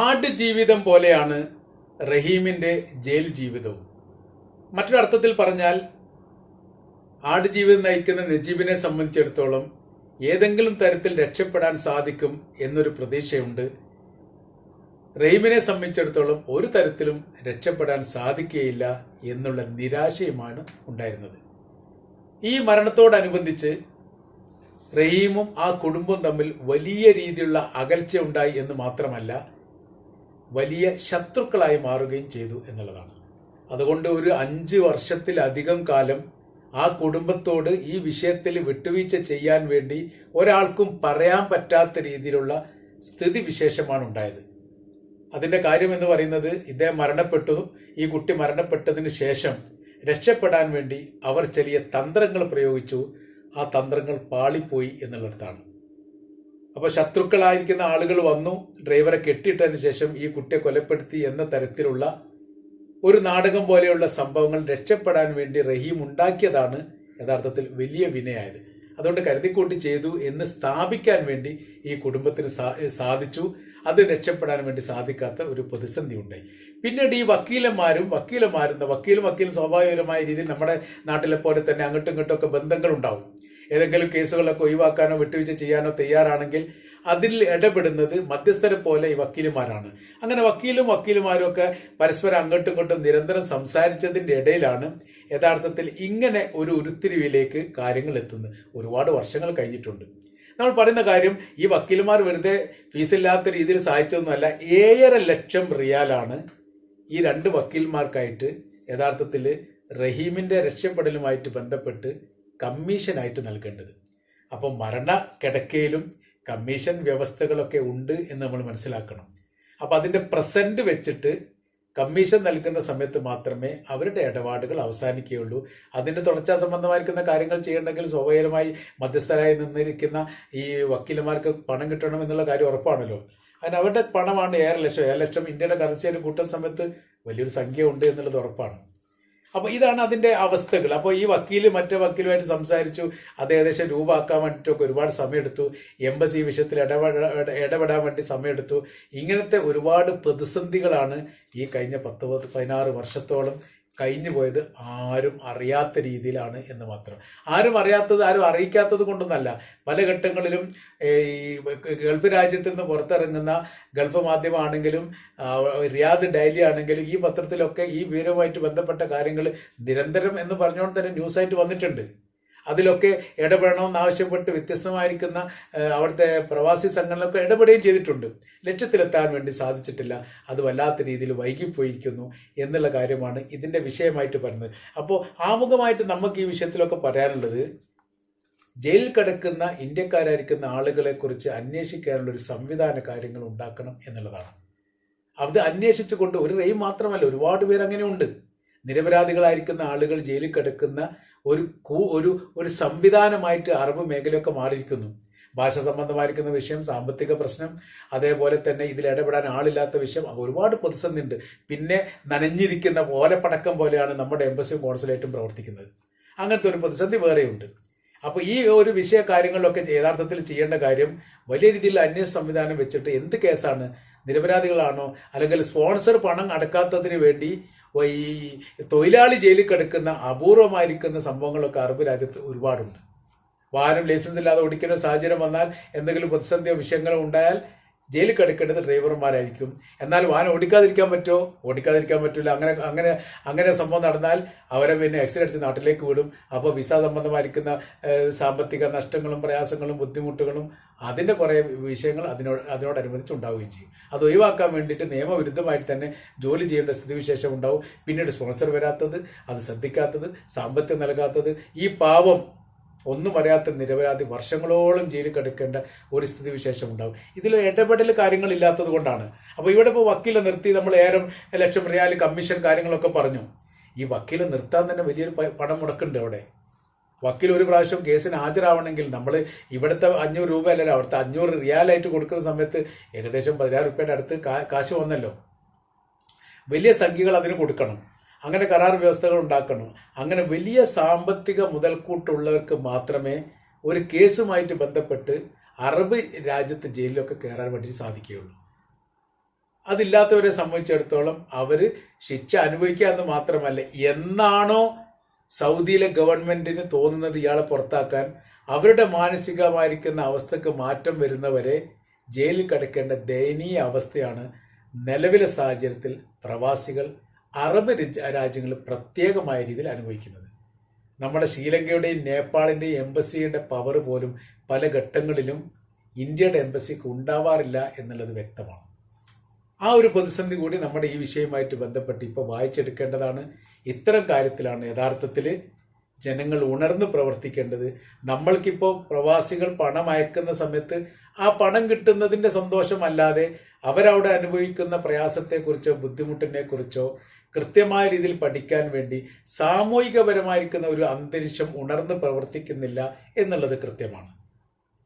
ആട് ജീവിതം പോലെയാണ് റഹീമിന്റെ ജയിൽ ജീവിതവും. മറ്റൊരർത്ഥത്തിൽ പറഞ്ഞാൽ ആട് ജീവിതം നയിക്കുന്ന നജീബിനെ സംബന്ധിച്ചിടത്തോളം ഏതെങ്കിലും തരത്തിൽ രക്ഷപ്പെടാൻ സാധിക്കും എന്നൊരു പ്രതീക്ഷയുണ്ട്. റഹീമിനെ സംബന്ധിച്ചിടത്തോളം ഒരു തരത്തിലും രക്ഷപ്പെടാൻ സാധിക്കുകയില്ല എന്നുള്ള നിരാശയുമാണ് ഉണ്ടായിരുന്നത്. ഈ മരണത്തോടനുബന്ധിച്ച് റഹീമും ആ കുടുംബം തമ്മിൽ വലിയ രീതിയിലുള്ള അകൽച്ച ഉണ്ടായി എന്ന് മാത്രമല്ല വലിയ ശത്രുക്കളായി മാറുകയും ചെയ്തു എന്നുള്ളതാണ്. അതുകൊണ്ട് ഒരു അഞ്ച് വർഷത്തിലധികം കാലം ആ കുടുംബത്തോട് ഈ വിഷയത്തിൽ വിട്ടുവീഴ്ച ചെയ്യാൻ വേണ്ടി ഒരാൾക്കും പറയാൻ പറ്റാത്ത രീതിയിലുള്ള സ്ഥിതി വിശേഷമാണ് ഉണ്ടായത്. അതിന്റെ കാര്യം എന്ന് പറയുന്നത് ഇദ്ദേഹം മരണപ്പെട്ടു. ഈ കുട്ടി മരണപ്പെട്ടതിന് ശേഷം രക്ഷപ്പെടാൻ വേണ്ടി അവർ ചെറിയ തന്ത്രങ്ങൾ പ്രയോഗിച്ചു. ആ തന്ത്രങ്ങൾ പാളിപ്പോയി എന്നുള്ളിടത്താണ് അപ്പോൾ ശത്രുക്കളായിരിക്കുന്ന ആളുകൾ വന്നു ഡ്രൈവറെ കെട്ടിയിട്ടതിന് ശേഷം ഈ കുട്ടിയെ കൊലപ്പെടുത്തി എന്ന തരത്തിലുള്ള ഒരു നാടകം പോലെയുള്ള സംഭവങ്ങൾ രക്ഷപ്പെടാൻ വേണ്ടി റഹീം ഉണ്ടാക്കിയതാണ് യഥാർത്ഥത്തിൽ വലിയ വിനയായത്. അതുകൊണ്ട് കരുതിക്കൂട്ടി ചെയ്തു എന്ന് സ്ഥാപിക്കാൻ വേണ്ടി ഈ കുടുംബത്തിന് സാധിച്ചു. അത് രക്ഷപ്പെടാൻ വേണ്ടി സാധിക്കാത്ത ഒരു പ്രതിസന്ധി ഉണ്ടായി. പിന്നീട് ഈ വക്കീലന്മാരും വക്കീലന്മാരും വക്കീലും വക്കീലും സ്വാഭാവികമായ രീതിയിൽ നമ്മുടെ നാട്ടിലെ പോലെ തന്നെ അങ്ങോട്ടും ഇങ്ങോട്ടും ഒക്കെ ബന്ധങ്ങൾ ഉണ്ടാവും ഏതെങ്കിലും കേസുകളൊക്കെ ഒഴിവാക്കാനോ വിട്ടുവീഴ്ച ചെയ്യാനോ തയ്യാറാണെങ്കിൽ അതിൽ ഇടപെടുന്നത് മധ്യസ്ഥരെ പോലെ ഈ വക്കീലുമാരാണ്. അങ്ങനെ വക്കീലും വക്കീലുമാരും ഒക്കെ പരസ്പരം അങ്ങോട്ടും ഇങ്ങോട്ടും നിരന്തരം സംസാരിച്ചതിന്റെ ഇടയിലാണ് യഥാർത്ഥത്തിൽ ഇങ്ങനെ ഒരു ഉരുത്തിരിവിലേക്ക് കാര്യങ്ങൾ എത്തുന്നത്. ഒരുപാട് വർഷങ്ങൾ കഴിഞ്ഞിട്ടുണ്ട്. നമ്മൾ പറയുന്ന കാര്യം ഈ വക്കീലുമാർ വെറുതെ ഫീസില്ലാത്ത രീതിയിൽ സഹായിച്ചതൊന്നുമല്ല. ഏഴര ലക്ഷം റിയാലാണ് ഈ രണ്ട് വക്കീൽമാർക്കായിട്ട് യഥാർത്ഥത്തിൽ റഹീമിന്റെ രക്ഷപ്പെടലുമായിട്ട് ബന്ധപ്പെട്ട് കമ്മീഷനായിട്ട് നൽകേണ്ടത്. അപ്പോൾ മരണ കിടക്കയിലും കമ്മീഷൻ വ്യവസ്ഥകളൊക്കെ ഉണ്ട് എന്ന് നമ്മൾ മനസ്സിലാക്കണം. അപ്പോൾ അതിന്റെ പ്രസന്റ് വെച്ചിട്ട് കമ്മീഷൻ നൽകുന്ന സമയത്ത് മാത്രമേ അവരുടെ ഇടപാടുകൾ അവസാനിക്കുകയുള്ളൂ. അതിന്റെ തുടർച്ചാ സംബന്ധമായിരിക്കുന്ന കാര്യങ്ങൾ ചെയ്യണമെങ്കിൽ സ്വാഭാവികമായി മധ്യസ്ഥരായി നിന്നിരിക്കുന്ന ഈ വക്കീലന്മാർക്ക് പണം കിട്ടണം എന്നുള്ള കാര്യം ഉറപ്പാണല്ലോ. അതിന് അവരുടെ പണമാണ് ഏഴര ലക്ഷം. ഏഴര ലക്ഷം ഇന്ത്യയുടെ കറൻസിയുടെ കൂട്ടുന്ന സമയത്ത് വലിയൊരു സംഖ്യ ഉണ്ട് എന്നുള്ളത് ഉറപ്പാണ്. അപ്പൊ ഇതാണ് അതിന്റെ അവസ്ഥകൾ. അപ്പോൾ ഈ വക്കീൽ മറ്റേ വക്കീലുമായിട്ട് സംസാരിച്ചു അത് ഏകദേശം രൂപമാക്കാൻ വേണ്ടിയിട്ടൊക്കെ ഒരുപാട് സമയമെടുത്തു. എംബസി വിഷയത്തിൽ ഇടപെടാ ഇടപെടാൻ വേണ്ടി സമയമെടുത്തു. ഇങ്ങനത്തെ ഒരുപാട് പ്രതിസന്ധികളാണ് ഈ കഴിഞ്ഞ പത്ത് പതിനാറ് വർഷത്തോളം കഴിഞ്ഞു പോയത് ആരും അറിയാത്ത രീതിയിലാണ് എന്ന് മാത്രം. ആരും അറിയാത്തത് ആരും അറിയിക്കാത്തത് കൊണ്ടൊന്നല്ല. പല ഘട്ടങ്ങളിലും ഈ ഗൾഫ് രാജ്യത്ത് നിന്ന് പുറത്തിറങ്ങുന്ന ഗൾഫ് മാധ്യമമാണെങ്കിലും റിയാദ് ഡെയിലി ആണെങ്കിലും ഈ പത്രത്തിലൊക്കെ ഈ വിവരവുമായിട്ട് ബന്ധപ്പെട്ട കാര്യങ്ങൾ നിരന്തരം എന്ന് പറഞ്ഞുകൊണ്ട് തന്നെ ന്യൂസായിട്ട് വന്നിട്ടുണ്ട്. അതിലൊക്കെ ഇടപെടണമെന്ന് ആവശ്യപ്പെട്ട് വ്യത്യസ്തമായിരിക്കുന്ന അവിടുത്തെ പ്രവാസി സംഘടനകളൊക്കെ ഇടപെടുകയും ചെയ്തിട്ടുണ്ട്. ലക്ഷ്യത്തിലെത്താൻ വേണ്ടി സാധിച്ചിട്ടില്ല. അത് വല്ലാത്ത രീതിയിൽ വൈകിപ്പോയിരിക്കുന്നു എന്നുള്ള കാര്യമാണ് ഇതിന്റെ വിഷയമായിട്ട് പറയുന്നത്. അപ്പോൾ ആമുഖമായിട്ട് നമുക്ക് ഈ വിഷയത്തിലൊക്കെ പറയാനുള്ളത് ജയിലിൽ കിടക്കുന്ന ഇന്ത്യക്കാരായിരിക്കുന്ന ആളുകളെ കുറിച്ച് അന്വേഷിക്കാനുള്ള ഒരു സംവിധാന കാര്യങ്ങൾ ഉണ്ടാക്കണം എന്നുള്ളതാണ്. അത് അന്വേഷിച്ചുകൊണ്ട് ഒരു റെയിം മാത്രമല്ല ഒരുപാട് പേർ അങ്ങനെ ഉണ്ട് നിരപരാധികളായിരിക്കുന്ന ആളുകൾ ജയിലിൽ കിടക്കുന്ന ഒരു കൂ- ഒരു ഒരു സംവിധാനമായിട്ട് അറബ് മേഖലയൊക്കെ മാറിയിരിക്കുന്നു. ഭാഷ സംബന്ധമായിരിക്കുന്ന വിഷയം സാമ്പത്തിക പ്രശ്നം അതേപോലെ തന്നെ ഇതിൽ ഇടപെടാൻ ആളില്ലാത്ത വിഷയം ഒരുപാട് പ്രതിസന്ധി ഉണ്ട് പിന്നെ നനഞ്ഞിരിക്കുന്ന ഓലപ്പടക്കം പോലെയാണ് നമ്മുടെ എംബസിയും കോൺസുലേറ്റും പ്രവർത്തിക്കുന്നത്. അങ്ങനത്തെ ഒരു പ്രതിസന്ധി വേറെയുണ്ട്. അപ്പോൾ ഈ ഒരു വിഷയ കാര്യങ്ങളിലൊക്കെ യഥാർത്ഥത്തിൽ ചെയ്യേണ്ട കാര്യം വലിയ രീതിയിൽ അന്വേഷണ സംവിധാനം വെച്ചിട്ട് എന്ത് കേസാണ്? നിരപരാധികളാണോ? അല്ലെങ്കിൽ സ്പോൺസർ പണം അടക്കാത്തതിന് വേണ്ടി ഈ തൊഴിലാളി ജയിലിൽ കിടക്കുന്ന അപൂർവമായിരിക്കുന്ന സംഭവങ്ങളൊക്കെ അറബ് രാജ്യത്ത് ഒരുപാടുണ്ട്. വാഹനം ലൈസൻസ് ഇല്ലാതെ ഓടിക്കുന്ന സാഹചര്യം വന്നാൽ എന്തെങ്കിലും പ്രതിസന്ധിയോ വിഷയങ്ങളോ ഉണ്ടായാൽ ജയിലിൽ കിടക്കേണ്ടത് ഡ്രൈവർമാരായിരിക്കും. എന്നാൽ വാഹനം ഓടിക്കാതിരിക്കാൻ പറ്റുമോ? ഓടിക്കാതിരിക്കാൻ പറ്റില്ല അങ്ങനെ അങ്ങനെ അങ്ങനെ സംഭവം നടന്നാൽ അവരെ പിന്നെ എക്സിറ്റ് അടിച്ച് നാട്ടിലേക്ക് വിടും. അപ്പോൾ വിസ സംബന്ധമായിരിക്കുന്ന സാമ്പത്തിക നഷ്ടങ്ങളും പ്രയാസങ്ങളും ബുദ്ധിമുട്ടുകളും അതിന്റെ കുറേ വിഷയങ്ങൾ അതിനോട് അതിനോടനുബന്ധിച്ച് ഉണ്ടാവുകയും ചെയ്യും. അത് ഒഴിവാക്കാൻ വേണ്ടിയിട്ട് നിയമവിരുദ്ധമായിട്ട് തന്നെ ജോലി ചെയ്യേണ്ട സ്ഥിതിവിശേഷം ഉണ്ടാവും. പിന്നീട് സ്പോൺസർ വരാത്തത് അത് ശ്രദ്ധിക്കാത്തത് സാമ്പത്തികം നൽകാത്തത് ഈ പാവം ഒന്നും അറിയാത്ത നിരപരാധി വർഷങ്ങളോളം ജയിലിൽ കിടക്കേണ്ട ഒരു സ്ഥിതിവിശേഷം ഉണ്ടാവും. ഇതിൽ ഇടപെടൽ കാര്യങ്ങൾ ഇല്ലാത്തത് കൊണ്ടാണ്. അപ്പോൾ ഇവിടെ ഇപ്പോൾ വക്കീലെ നിർത്തി നമ്മൾ ഏറെ ലക്ഷം റിയാൽ കമ്മീഷൻ കാര്യങ്ങളൊക്കെ പറഞ്ഞു. ഈ വക്കീലെ നിർത്താൻ തന്നെ വലിയൊരു പണം മുടക്കുന്നുണ്ട് അവിടെ. വക്കീൽ ഒരു പ്രാവശ്യം കേസിന് ഹാജരാവണമെങ്കിൽ നമ്മൾ ഇവിടുത്തെ അഞ്ഞൂറ് രൂപ അല്ലല്ലോ അവിടുത്തെ അഞ്ഞൂറ് റിയാലായിട്ട് കൊടുക്കുന്ന സമയത്ത് ഏകദേശം പതിനായിരം റുപ്യയുടെ അടുത്ത് കാശ് വന്നല്ലോ. വലിയ സംഖ്യകൾ അതിന് കൊടുക്കണം. അങ്ങനെ കരാർ വ്യവസ്ഥകൾ ഉണ്ടാക്കണം. അങ്ങനെ വലിയ സാമ്പത്തിക മുതൽക്കൂട്ടുള്ളവർക്ക് മാത്രമേ ഒരു കേസുമായിട്ട് ബന്ധപ്പെട്ട് അറബ് രാജ്യത്ത് ജയിലിലൊക്കെ കയറാൻ വേണ്ടി സാധിക്കുകയുള്ളൂ. അതില്ലാത്തവരെ സംബന്ധിച്ചിടത്തോളം അവർ ശിക്ഷ അനുഭവിക്കുക എന്ന് മാത്രമല്ല എന്നാണോ സൗദിയിലെ ഗവൺമെന്റിന് തോന്നുന്നത് ഇയാളെ പുറത്താക്കാൻ അവരുടെ മാനസികമായിരിക്കുന്ന അവസ്ഥക്ക് മാറ്റം വരുന്നവരെ ജയിലിൽ കിടക്കേണ്ട ദയനീയ അവസ്ഥയാണ് നിലവിലെ സാഹചര്യത്തിൽ പ്രവാസികൾ അറബ് രാജ്യങ്ങൾ പ്രത്യേകമായ രീതിയിൽ അനുഭവിക്കുന്നത്. നമ്മുടെ ശ്രീലങ്കയുടെയും നേപ്പാളിന്റെയും എംബസിയുടെ പവർ പോലും പല ഘട്ടങ്ങളിലും ഇന്ത്യയുടെ എംബസിക്ക് ഉണ്ടാവാറില്ല എന്നുള്ളത് വ്യക്തമാണ്. ആ ഒരു പ്രതിസന്ധി കൂടി നമ്മുടെ ഈ വിഷയവുമായിട്ട് ബന്ധപ്പെട്ട് ഇപ്പോൾ വായിച്ചെടുക്കേണ്ടതാണ്. ഇത്തരം കാര്യത്തിലാണ് യഥാർത്ഥത്തിൽ ജനങ്ങൾ ഉണർന്ന് പ്രവർത്തിക്കേണ്ടത്. നമ്മൾക്കിപ്പോൾ പ്രവാസികൾ പണം അയക്കുന്ന സമയത്ത് ആ പണം കിട്ടുന്നതിന്റെ സന്തോഷമല്ലാതെ അവരവിടെ അനുഭവിക്കുന്ന പ്രയാസത്തെക്കുറിച്ചോ ബുദ്ധിമുട്ടിനെ കുറിച്ചോ കൃത്യമായ രീതിയിൽ പഠിക്കാൻ വേണ്ടി സാമൂഹികപരമായിരിക്കുന്ന ഒരു അന്തരീക്ഷം ഉണർന്ന് പ്രവർത്തിക്കുന്നില്ല എന്നുള്ളത് കൃത്യമാണ്.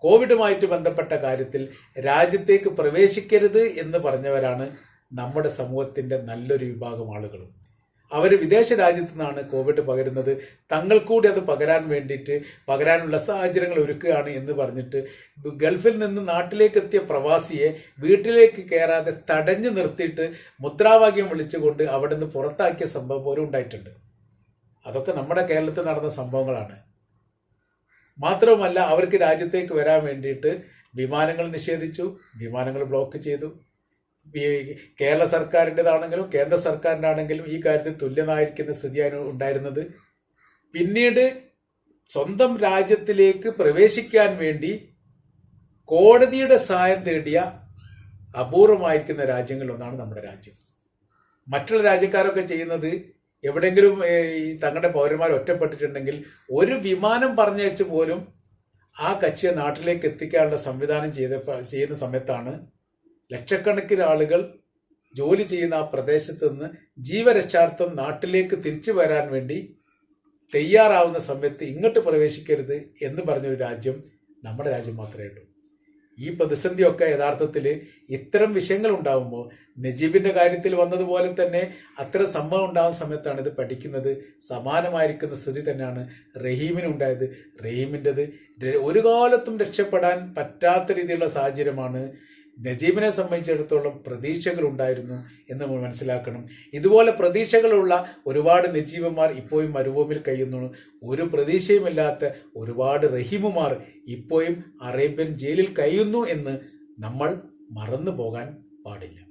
കോവിഡുമായിട്ട് ബന്ധപ്പെട്ട കാര്യത്തിൽ രാജ്യത്തേക്ക് പ്രവേശിക്കരുത് എന്ന് പറഞ്ഞവരാണ് നമ്മുടെ സമൂഹത്തിന്റെ നല്ലൊരു വിഭാഗം ആളുകളും. അവർ വിദേശ രാജ്യത്തു നിന്നാണ് കോവിഡ് പകരുന്നത്. തങ്ങൾ കൂടി അത് പകരാൻ വേണ്ടിയിട്ട് പകരാനുള്ള സാഹചര്യങ്ങൾ ഒരുക്കുകയാണ് എന്ന് പറഞ്ഞിട്ട് ഗൾഫിൽ നിന്ന് നാട്ടിലേക്ക് എത്തിയ പ്രവാസിയെ വീട്ടിലേക്ക് കയറാതെ തടഞ്ഞു നിർത്തിയിട്ട് മുദ്രാവാക്യം വിളിച്ചുകൊണ്ട് അവിടെ നിന്ന് പുറത്താക്കിയ സംഭവം പോലും ഉണ്ടായിട്ടുണ്ട്. അതൊക്കെ നമ്മുടെ കേരളത്തിൽ നടന്ന സംഭവങ്ങളാണ്. മാത്രവുമല്ല അവർക്ക് രാജ്യത്തേക്ക് വരാൻ വേണ്ടിയിട്ട് വിമാനങ്ങൾ നിഷേധിച്ചു. വിമാനങ്ങൾ ബ്ലോക്ക് ചെയ്തു. കേരള സർക്കാരിന്റെതാണെങ്കിലും കേന്ദ്ര സർക്കാരിന്റെ ആണെങ്കിലും ഈ കാര്യത്തിൽ തുല്യമായിരിക്കുന്ന സ്ഥിതിയാണ് ഉണ്ടായിരുന്നത്. പിന്നീട് സ്വന്തം രാജ്യത്തിലേക്ക് പ്രവേശിക്കാൻ വേണ്ടി കോടതിയുടെ സഹായം തേടിയ അപൂർവമായിരിക്കുന്ന രാജ്യങ്ങളിലൊന്നാണ് നമ്മുടെ രാജ്യം. മറ്റുള്ള രാജ്യക്കാരൊക്കെ ചെയ്യുന്നത് എവിടെയെങ്കിലും ഈ തങ്ങളുടെ പൗരന്മാർ ഒറ്റപ്പെട്ടിട്ടുണ്ടെങ്കിൽ ഒരു വിമാനം പറഞ്ഞയച്ച് പോലും ആ കക്ഷിയെ നാട്ടിലേക്ക് എത്തിക്കാനുള്ള സംവിധാനം ചെയ്ത ചെയ്യുന്ന സമയത്താണ് ലക്ഷക്കണക്കിന് ആളുകൾ ജോലി ചെയ്യുന്ന ആ പ്രദേശത്ത് നിന്ന് ജീവരക്ഷാർത്ഥം നാട്ടിലേക്ക് തിരിച്ചു വരാൻ വേണ്ടി തയ്യാറാവുന്ന സമയത്ത് ഇങ്ങോട്ട് പ്രവേശിക്കരുത് എന്ന് പറഞ്ഞൊരു രാജ്യം നമ്മുടെ രാജ്യം മാത്രമേ ഉള്ളൂ. ഈ പ്രതിസന്ധിയൊക്കെ യഥാർത്ഥത്തിൽ ഇത്തരം വിഷയങ്ങൾ ഉണ്ടാകുമ്പോൾ നജീബിന്റെ കാര്യത്തിൽ വന്നതുപോലെ തന്നെ അത്തരം സംഭവം ഉണ്ടാകുന്ന സമയത്താണ് ഇത് പഠിക്കുന്നത്. സമാനമായിരിക്കുന്ന സ്ഥിതി തന്നെയാണ് റഹീമിനുണ്ടായത് റഹീമിന്റെത് ഒരു കാലത്തും രക്ഷപ്പെടാൻ പറ്റാത്ത രീതിയിലുള്ള സാഹചര്യമാണ് നജീബിനെ സംബന്ധിച്ചിടത്തോളം പ്രതീക്ഷകൾ ഉണ്ടായിരുന്നു എന്ന് നമ്മൾ മനസ്സിലാക്കണം. ഇതുപോലെ പ്രതീക്ഷകളുള്ള ഒരുപാട് നജീബന്മാർ ഇപ്പോഴും മരുഭൂമിൽ കഴിയുന്നു ഒരു പ്രതീക്ഷയുമില്ലാത്ത ഒരുപാട് റഹീമുമാർ ഇപ്പോഴും അറേബ്യൻ ജയിലിൽ കഴിയുന്നു എന്ന് നമ്മൾ മറന്നു പോകാൻ പാടില്ല.